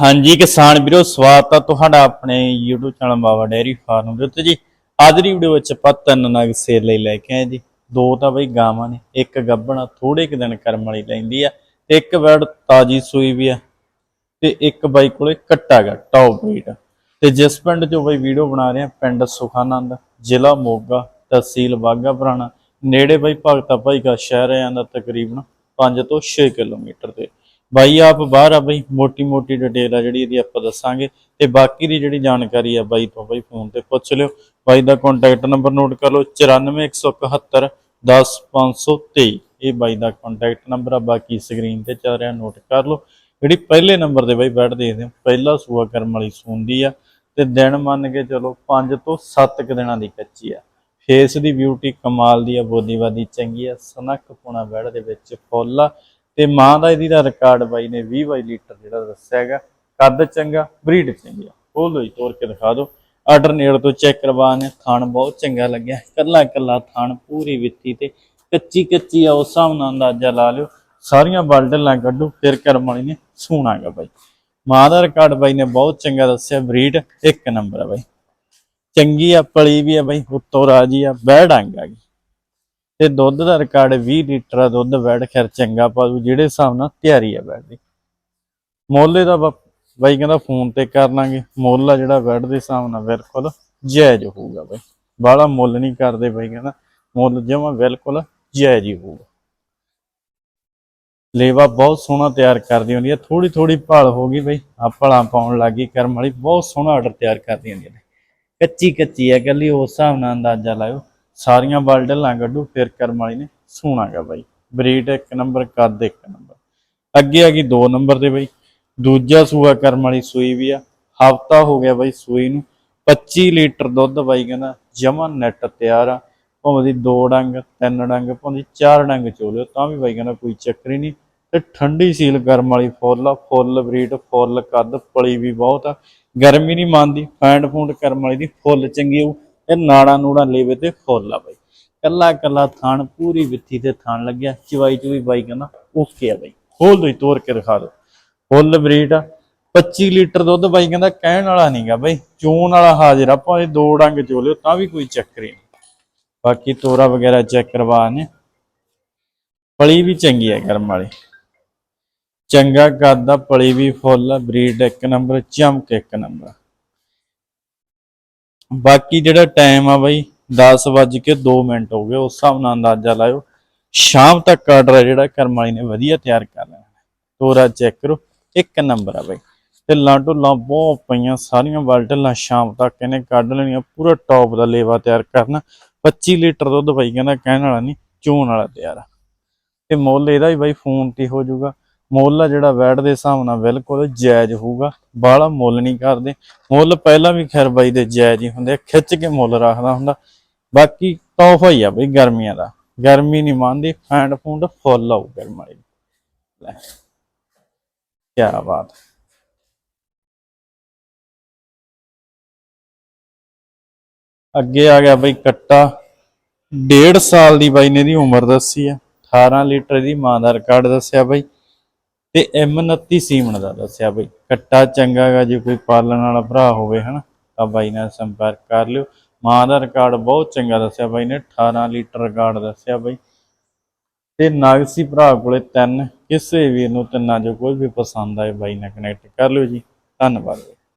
ਹਾਂਜੀ, ਕਿਸਾਨ ਵੀਰੋ, ਸਵਾਗਤ ਆ ਤੁਹਾਡਾ ਆਪਣੇ YouTube channel Baba dairy farm ਦੇ ਉੱਤੇ ਜੀ। ਅੱਜ ਦੀ ਵੀਡੀਓ ਵਿੱਚ ਆਪਾਂ ਤਿੰਨ ਨਗ ਸੇਲ ਲਈ ਲੈ ਕੇ ਆਏ ਜੀ। ਦੋ ਤਾਂ ਬਈ ਗਾਵਾਂ ਨੇ, ਇੱਕ ਗੱਭਣਾ ਥੋੜੇ ਕੁ ਦਿਨ ਕਰਮ ਵਾਲੀ ਲੈਂਦੀ ਆ ਤੇ ਇੱਕ ਵੜ ਤਾਜੀ ਸੂਈ ਵੀ ਆ ਤੇ ਇੱਕ ਬਾਈ ਕੋਲੇ ਕੱਟਾ ਗਾ ਟੌਪ ਬਰੀਡ ਤੇ ਜਿਸ ਪਿੰਡ 'ਚੋਂ ਬਈ ਵੀਡੀਓ ਬਣਾ ਰਹੇ ਆ, ਪਿੰਡ ਸੁਖਾਨੰਦ, ਜ਼ਿਲ੍ਹਾ ਮੋਗਾ, ਤਹਿਸੀਲ ਬਾਗਾ ਪੁਰਾਣਾ। ਨੇੜੇ ਬਈ ਭਗਤਾ ਭਾਈ ਦਾ ਸ਼ਹਿਰ ਹੈ ਆਂਦਾ ਤਕਰੀਬਨ 5 ਤੋਂ 6 ਕਿਲੋਮੀਟਰ ਦੇ। ਬਾਈ, ਆਪ ਬਾਹਰ ਆ ਬਾਈ ਮੋਟੀ ਮੋਟੀ ਡਿਟੇਲ ਆ ਜਿਹੜੀ ਇਹਦੀ ਆਪਾਂ ਦੱਸਾਂਗੇ ਤੇ ਬਾਕੀ ਦੀ ਜਿਹੜੀ ਜਾਣਕਾਰੀ ਆ ਬਾਈ ਤੋਂ ਬਾਈ ਫੋਨ ਤੇ ਪੁੱਛ ਲਿਓ। ਬਾਈ ਦਾ ਕੰਟੈਕਟ ਨੰਬਰ ਨੋਟ ਕਰ ਲਓ 94171 10523 ਇਹ ਬਾਈ ਦਾ ਕੰਟੈਕਟ ਨੰਬਰ ਆ, ਬਾਕੀ ਸਕਰੀਨ ਤੇ ਚੱਲ ਰਿਹਾ ਨੋਟ ਕਰ ਲਓ। ਜਿਹੜੀ ਪਹਿਲੇ ਨੰਬਰ ਤੇ ਬਾਈ ਬੈਠ ਦੇਖਦੇ ਹੋ, ਪਹਿਲਾ ਸੂਆ ਕਰਮ ਵਾਲੀ ਸੂੰਦੀ ਆ ਤੇ ਦਿਨ ਮੰਨ ਕੇ ਚਲੋ 5 ਤੋਂ 7 ਕੁ ਦਿਨਾਂ ਦੀ ਕੱਚੀ ਆ। ਫੇਸ ਦੀ ਬਿਊਟੀ ਕਮਾਲ ਦੀ ਆ ਬੋਦੀਵਾਦੀ ਚੰਗੀ ਆ, ਸਨਕ ਪੁਣਾ ਬੈੜ ਦੇ ਵਿੱਚ ਫੁੱਲ ਆ। ਤੇ ਮਾਂ ਦਾ ਇਹਦੀ ਦਾ ਰਿਕਾਰਡ ਬਾਈ ਨੇ 20 ਬਾਈ ਲੀਟਰ ਜਿਹੜਾ ਦੱਸਿਆ ਹੈਗਾ, ਕੱਦ ਚੰਗਾ ਬਰੀਡ ਚੰਗੀ ਆ। ਉਹ ਲੋਈ ਤੋੜ ਕੇ ਦਿਖਾ ਦਿਓ। ਆਰਡਰ ਨੇੜ ਤੋਂ ਚੈੱਕ ਕਰਵਾਣੇ ਥਾਣ ਬਹੁਤ ਚੰਗਾ ਲੱਗਿਆ। ਕੱਲਾ ਕੱਲਾ ਥਾਣ ਪੂਰੀ ਵਿੱਤੀ ਤੇ ਕੱਚੀ ਕੱਚੀ ਆ, ਉਸ ਹਿਸਾਬ ਨਾਲ ਅੰਦਾਜ਼ਾ ਲਾ ਲਿਓ। ਸਾਰੀਆਂ ਬਲਡਲਾਂ ਕੱਢੋ, ਫਿਰ ਕਰਮ ਵਾਲੀ ਨੇ ਸੂਣਾਗਾ ਬਾਈ। ਮਾਂ ਦਾ ਰਿਕਾਰਡ ਬਾਈ ਨੇ ਬਹੁਤ ਚੰਗਾ ਦੱਸਿਆ ਬਰੀਡ ਇੱਕ ਨੰਬਰ ਆ ਬਾਈ। ਚੰਗੀ ਆ, ਪਲੀ ਵੀ ਆ ਬਾਈ, ਉੱਤੋਂ ਰਾਜੀ ਆ ਬਹਿ ਡੰਗ ਆ ਗਈ। ਤੇ ਦੁੱਧ ਦਾ ਰਿਕਾਰਡ 20 ਲੀਟਰ ਦਾ ਦੁੱਧ ਬੈਡ ਖੈਰ ਚੰਗਾ ਪਾਉ ਜਿਹੜੇ ਹਿਸਾਬ ਨਾਲ ਤਿਆਰੀ ਆ ਬੈਡ ਦੀ। ਮੁੱਲ ਦਾ ਬਾਈ ਕਹਿੰਦਾ ਫੋਨ ਤੇ ਕਰ ਲਾਂਗੇ। ਮੁੱਲ ਆ ਜਿਹੜਾ ਬੈਡ ਦੇ ਹਿਸਾਬ ਨਾਲ ਬਿਲਕੁਲ ਜਾਇਜ਼ ਹੋਊਗਾ ਬਾਈ। ਬਾਹਲਾ ਮੁੱਲ ਨਹੀਂ ਕਰਦੇ ਬਾਈ ਕਹਿੰਦਾ। ਮੁੱਲ ਜਮਾ ਬਿਲਕੁਲ ਜਾਇਜ਼ ਹੀ ਹੋਊਗਾ। ਲੇਵਾ ਬਹੁਤ ਸੋਹਣਾ ਤਿਆਰ ਕਰਦੀ ਹੁੰਦੀ ਹੈ ਥੋੜੀ ਥੋੜੀ ਭਾਲ ਹੋ ਗਈ ਬਈ। ਆ ਭਲਾਂ ਪਾਉਣ ਲੱਗੀ ਕਰਮ ਵਾਲੀ ਬਹੁਤ ਸੋਹਣਾ ਆਰਡਰ ਤਿਆਰ ਕਰਦੀ ਹੁੰਦੀ ਨੇ ਕੱਚੀ ਕੱਚੀ ਹੈ ਕੱਲੀ ਉਸ ਹਿਸਾਬ ਨਾਲ ਅੰਦਾਜ਼ਾ ਲਾਇਓ। ਸਾਰੀਆਂ ਬਲਡਲਾਂ ਕੱਢੂ, ਫਿਰ ਕਰਮ ਵਾਲੀ ਨੇ ਸੋਹਣਾਗਾ ਬਾਈ। ਬਰੀਡ ਇੱਕ ਨੰਬਰ, ਕੱਦ ਇੱਕ ਨੰਬਰ। ਅੱਗੇ ਆ ਗਈ 2 ਨੰਬਰ ਤੇ ਬਾਈ। ਦੂਜਾ ਸੂਆ ਕਰਮ ਵਾਲੀ ਸੂਈ ਵੀ ਆ। ਹਫਤਾ ਹੋ ਗਿਆ ਬਾਈ ਸੂਈ ਨੂੰ। 25 ਲੀਟਰ ਦੁੱਧ ਬਾਈ ਕਹਿੰਦਾ ਜਮਾ ਨੈਟ ਤਿਆਰ ਆ। ਭਾਵੇਂ ਦੀ ਦੋ ਡੰਗ, ਤਿੰਨ ਡੰਗ, ਭਾਵੇਂ ਦੀ ਚਾਰ ਡੰਗ ਚੋਲਿਓ ਤਾਂ ਵੀ ਬਾਈ ਕਹਿੰਦਾ ਕੋਈ ਚੱਕਰ ਹੀ ਨਹੀਂ। ਤੇ ਠੰਡੀ ਸੀਲ ਗਰਮ ਵਾਲੀ ਫੁੱਲ ਆ। ਫੁੱਲ ਬਰੀਡ ਫੁੱਲ ਕੱਦ, ਪਲੀ ਵੀ ਬਹੁਤ ਆ। ਗਰਮੀ ਨਹੀਂ ਮੰਨਦੀ। ਫੈਂਡ ਫੂੰਡ ਕਰਮ ਵਾਲੀ ਦੀ ਫੁੱਲ ਚੰਗੀ ਉਹ ਇਹ ਨਾੜਾ ਨੂੜਾ ਲੇਵੇ ਤੇ ਫੁੱਲ ਆ ਬਾਈ। ਕੱਲਾ ਕੱਲਾ ਥਾਣ ਪੂਰੀ ਵਿੱਥੀ ਤੇ ਥਾਣ ਲੱਗਿਆ। ਚਵਾਈ ਚੂਈ ਬਾਈ ਕਹਿੰਦਾ, ਓਕੇ ਆ ਬਾਈ। ਖੋਲ ਦੋ ਤੋੜ ਕੇ ਦਿਖਾ ਦੋ। ਫੁੱਲ ਬਰੀਡ ਆ। 25 ਲੀਟਰ ਦੁੱਧ ਬਾਈ ਕਹਿੰਦਾ, ਕਹਿਣ ਵਾਲਾ ਨਹੀਂਗਾ ਬਾਈ। ਚੋਣ ਵਾਲਾ ਹਾਜ਼ਰ ਆ, ਭਾਵੇਂ ਦੋ ਡੰਗ ਚੋਲਿਓ, ਤਾਂ ਵੀ ਕੋਈ ਚੱਕਰ ਹੀ ਨਹੀਂ। ਬਾਕੀ ਤੋਰਾ ਵਗੈਰਾ ਚੈੱਕ ਕਰਵਾ ਨੇ। ਪਲੀ ਵੀ ਚੰਗੀ ਹੈ ਗਰਮ ਵਾਲੀ। ਚੰਗਾ ਕੱਦ ਦਾ ਪਲੀ ਵੀ ਫੁੱਲ ਬਰੀਡ ਇੱਕ ਨੰਬਰ, ਚਮਕ ਇੱਕ ਨੰਬਰ। ਬਾਕੀ ਜਿਹੜਾ ਟਾਈਮ ਆ ਬਾਈ 10 ਵੱਜ ਕੇ 2 ਮਿੰਟ ਹੋ ਗਏ, ਉਸ ਹਿਸਾਬ ਨਾਲ ਅੰਦਾਜ਼ਾ ਲਾਇਓ। ਸ਼ਾਮ ਤੱਕ ਆਰਡਰ ਜਿਹੜਾ, ਕਰਮ ਵਾਲੀ ਨੇ ਵਧੀਆ ਤਿਆਰ ਕਰ ਲੈਣਾ। ਤੋਰਾ ਚੈੱਕ ਕਰੋ, ਇੱਕ ਨੰਬਰ ਆ ਬਾਈ। ਤੇ ਲਾਂਟੋਲਾਂ ਬਹੁਤ ਪਈਆਂ, ਸਾਰੀਆਂ ਬਾਲਟਲਾਂ ਸ਼ਾਮ ਤੱਕ ਇਹਨੇ ਕੱਢ ਲੈਣੀਆਂ, ਪੂਰਾ ਟੌਪ ਦਾ ਲੇਵਾ ਤਿਆਰ ਕਰਨਾ। 25 ਲੀਟਰ ਦੁੱਧ ਬਾਈ ਕਹਿੰਦਾ, ਕਹਿਣ ਵਾਲਾ ਨਹੀਂ, ਚੋਣ ਵਾਲਾ ਤਿਆਰ ਆ। ਤੇ ਮੁੱਲ ਇਹਦਾ ਵੀ ਬਾਈ ਫੋਨ ਤੇ ਹੋ ਜਾਊਗਾ। ਮੁੱਲ ਆ ਜਿਹੜਾ ਵੈਟ ਦੇ ਹਿਸਾਬ ਨਾਲ ਬਿਲਕੁਲ ਜਾਇਜ਼ ਹੋਊਗਾ, ਬਾਹਲਾ ਮੁੱਲ ਨਹੀਂ ਕਰਦੇ। ਮੁੱਲ ਪਹਿਲਾਂ ਵੀ ਖੈਰ ਬਾਈ ਦੇ ਜਾਇਜ਼ ਹੀ ਹੁੰਦੇ ਖਿੱਚ ਕੇ ਮੁੱਲ ਰੱਖਦਾ ਹੁੰਦਾ। ਬਾਕੀ ਤੋਹਫਾ ਹੀ ਆ ਬਈ ਗਰਮੀਆਂ ਦਾ। ਗਰਮੀ ਨਹੀਂ ਮੰਨਦੀ ਫੈਂਡ ਫੂੰਡ ਫੁੱਲ ਆਊ ਗਰਮ ਲੈ ਕੀ ਬਾਤ। ਅੱਗੇ ਆ ਗਿਆ ਬਈ ਕੱਟਾ। ਡੇਢ ਸਾਲ ਦੀ ਬਾਈ ਨੇ ਦੀ ਉਮਰ ਦੱਸੀ ਆ। 18 ਲੀਟਰ ਦੀ ਮਾਂ ਦਾ ਰਿਕਾਰਡ ਦੱਸਿਆ ਬਈ। ਤੇ M29 ਸੀਮਨ ਦਾ ਦੱਸਿਆ ਬਈ, ਕੱਟਾ ਚੰਗਾ ਗਾ, ਜੇ ਕੋਈ ਪਾਲਣ ਵਾਲਾ ਭਰਾ ਹੋਵੇ, ਹਨਾ, ਤਾਂ ਬਾਈ ਨਾਲ ਸੰਪਰਕ ਕਰ ਲਿਓ। ਮਾਂ ਦਾ ਰਿਕਾਰਡ ਬਹੁਤ ਚੰਗਾ ਦੱਸਿਆ ਬਾਈ ਨੇ 18 ਲੀਟਰ ਰਿਕਾਰਡ ਦੱਸਿਆ ਬਾਈ। ਤੇ ਨਾਗਸੀ ਭਰਾ ਕੋਲੇ ਤਿੰਨ, ਕਿਸੇ ਵੀ ਨੂੰ ਤਿੰਨਾਂ ਚੋਂ ਕੋਈ ਵੀ ਪਸੰਦ ਆਏ, ਬਾਈ ਨਾਲ ਕਨੈਕਟ ਕਰ ਲਿਓ ਜੀ। ਧੰਨਵਾਦ।